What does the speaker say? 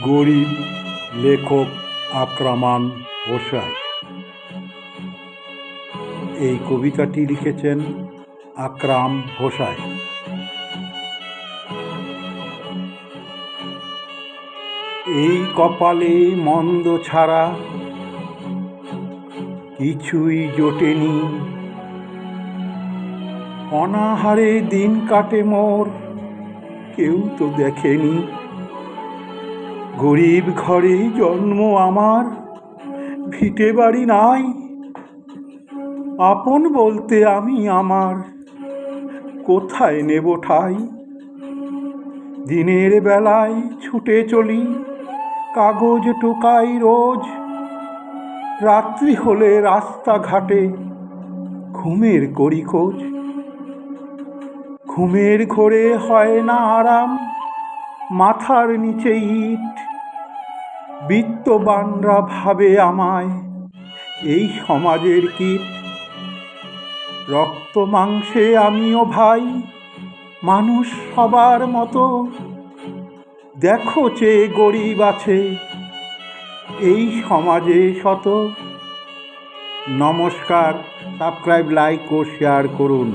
গরিব, লেখক আকরামান হোসাই এই কবিতাটি লিখেছেন আকরাম হোসাই এই কপালে মন্দ ছাড়া কিছুই জোটেনি। অনাহারে দিন কাটে মোর, কেউ তো দেখেনি। গরিব ঘরে জন্ম আমার। ভিটে বাড়ি নাই। আপন বলতে আমি আমার। কোথায় নেব ঠাই? দিনের বেলায় ছুটে চলি, কাগজ টোকাই রোজ। রাত্রি হলে রাস্তাঘাটে ঘুমের করি খোঁজ ঘুমের ঘোরে হয় না আরাম। মাথার নিচে ইট। বিত্তবানরা ভাবে আমায়, এই সমাজের কীট রক্ত মাংসে আমিও ভাই, মানুষ সবার মতো। দেখো চেয়ে গরিব আছে, এই সমাজে শত। নমস্কার, সাবস্ক্রাইব, লাইক ও শেয়ার করুন।